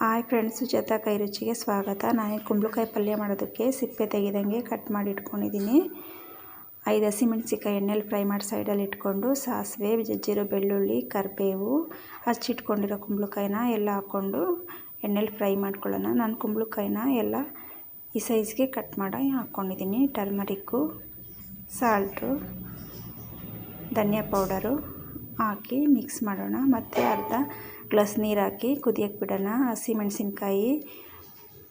Hi friends ಜತ ಕೈ ರುಚಿಗೆ ಸ್ವಾಗತ. ನಾನು ಕುಂಬಳಕಾಯಿ ಪಲ್ಯ ಮಾಡೋದಕ್ಕೆ ಸಿಪ್ಪೆ ತೆಗೆದಂಗೆ ಕಟ್ ಮಾಡಿ ಇಟ್ಕೊಂಡಿದ್ದೀನಿ. ಐದು ಹಸಿಮೆಣ್ಸಿಕಾಯಿ ಎಣ್ಣೆಲಿ ಫ್ರೈ ಮಾಡಿ ಸೈಡಲ್ಲಿ ಇಟ್ಕೊಂಡು ಸಾಸಿವೆ ಜಜ್ಜಿರೋ ಬೆಳ್ಳುಳ್ಳಿ, ಕರಿಬೇವು, ಹಚ್ಚಿಟ್ಕೊಂಡಿರೋ ಕುಂಬಳಕಾಯಿನ ಎಲ್ಲ ಹಾಕ್ಕೊಂಡು ಎಣ್ಣೆಲಿ ಫ್ರೈ ಮಾಡ್ಕೊಳ್ಳೋಣ. ನಾನು ಕುಂಬಳಕಾಯಿನ ಎಲ್ಲ ಈ ಸೈಜ್ಗೆ ಕಟ್ ಮಾಡಿ ಹಾಕ್ಕೊಂಡಿದ್ದೀನಿ. ಟರ್ಮರಿಕ್ಕು, ಸಾಲ್ಟು, ಧನಿಯಾ ಪೌಡರು ಹಾಕಿ ಮಿಕ್ಸ್ ಮಾಡೋಣ. ಮತ್ತು ಅರ್ಧ ಗ್ಲಾಸ್ ನೀರು ಹಾಕಿ ಕುದಿಯೋಕ್ಕೆ ಬಿಡೋಣ. ಹಸಿಮೆಣಸಿನ್ಕಾಯಿ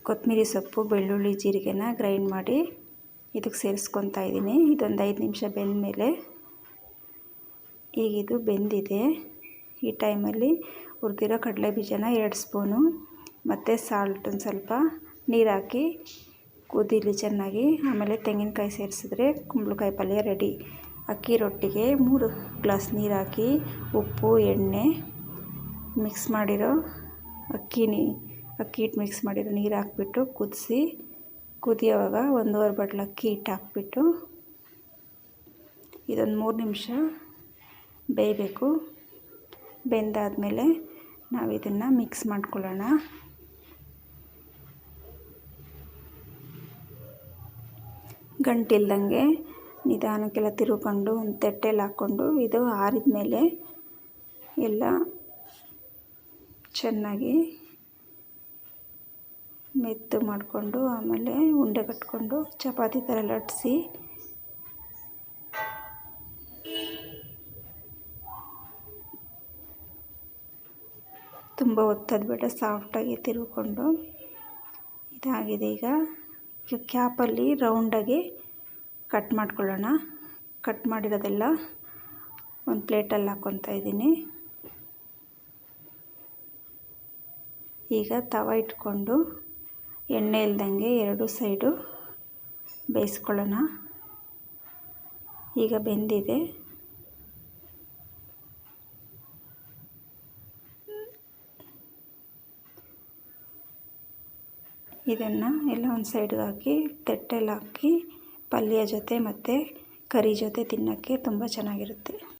ಕೊತ್ತಂಬರಿ ಸೊಪ್ಪು, ಬೆಳ್ಳುಳ್ಳಿ ಜೀರಿಗೆನ ಗ್ರೈಂಡ್ ಮಾಡಿ ಇದಕ್ಕೆ ಸೇರಿಸ್ಕೊತಾ ಇದ್ದೀನಿ. ಇದೊಂದು ಐದು ನಿಮಿಷ ಬೆಂದಮೇಲೆ ಈಗ ಇದು ಬೆಂದಿದೆ. ಈ ಟೈಮಲ್ಲಿ ಹುರಿದಿರೋ ಕಡಲೆ ಬೀಜನ ಎರಡು ಸ್ಪೂನು, ಮತ್ತು ಸಾಲ್ಟ್ ಒಂದು ಸ್ವಲ್ಪ ನೀರು ಹಾಕಿ ಕುದೀಲಿ ಚೆನ್ನಾಗಿ. ಆಮೇಲೆ ತೆಂಗಿನಕಾಯಿ ಸೇರಿಸಿದ್ರೆ ಕುಂಬಳಕಾಯಿ ಪಲ್ಯ ರೆಡಿ ಅಕ್ಕಿ ರೊಟ್ಟಿಗೆ ಮೂರು ಗ್ಲಾಸ್ ನೀರು ಹಾಕಿ ಉಪ್ಪು, ಎಣ್ಣೆ ಮಿಕ್ಸ್ ಮಾಡಿರೋ ಅಕ್ಕಿ ನೀ, ಅಕ್ಕಿ ಹಿಟ್ಟು ಮಿಕ್ಸ್ ಮಾಡಿರೋ ನೀರು ಹಾಕ್ಬಿಟ್ಟು ಕುದಿಸಿ, ಕುದಿಯೋವಾಗ ಒಂದೂವರೆ ಬಟ್ಲು ಅಕ್ಕಿ ಹಿಟ್ಟು ಹಾಕ್ಬಿಟ್ಟು ಇದೊಂದು ಮೂರು ನಿಮಿಷ ಬೇಯಬೇಕು. ಬೆಂದಾದಮೇಲೆ ನಾವು ಇದನ್ನು ಮಿಕ್ಸ್ ಮಾಡ್ಕೊಳ್ಳೋಣ. ಗಂಟಿಲ್ದಂಗೆ ನಿಧಾನಕ್ಕೆಲ್ಲ ತಿರುಕೊಂಡು ಒಂದು ತಟ್ಟೆಲಿ ಹಾಕ್ಕೊಂಡು ಇದು ಆರಿದ ಮೇಲೆ ಎಲ್ಲ ಚೆನ್ನಾಗಿ ಮೆತ್ತು ಮಾಡಿಕೊಂಡು ಆಮೇಲೆ ಉಂಡೆ ಕಟ್ಕೊಂಡು ಚಪಾತಿ ಥರ ಲಟ್ಟಿಸಿ ತುಂಬ ಒತ್ತೋದು ಬೇಡ, ಸಾಫ್ಟಾಗಿ ತಿರುಕೊಂಡು ಇದಾಗಿದೆ ಈಗ. ಕ್ಯಾಪಲ್ಲಿ ರೌಂಡಾಗಿ ಕಟ್ ಮಾಡ್ಕೊಳ್ಳೋಣ. ಕಟ್ ಮಾಡಿರೋದೆಲ್ಲ ಒಂದು ಪ್ಲೇಟಲ್ಲಿ ಹಾಕ್ಕೊತಾ ಇದ್ದೀನಿ. ಈಗ ತವ ಇಟ್ಕೊಂಡು ಎಣ್ಣೆ ಇಲ್ದಂಗೆ ಎರಡು ಸೈಡು ಬೇಯಿಸ್ಕೊಳ್ಳೋಣ. ಈಗ ಬೆಂದಿದೆ. ಇದನ್ನು ಎಲ್ಲ ಒಂದು ಸೈಡ್ಗೆ ಹಾಕಿ ತಟ್ಟೆಲಿ ಹಾಕಿ ಪಲ್ಯ ಜೊತೆ ಮತ್ತು ಕರಿ ಜೊತೆ ತಿನ್ನೋಕ್ಕೆ ತುಂಬ ಚೆನ್ನಾಗಿರುತ್ತೆ.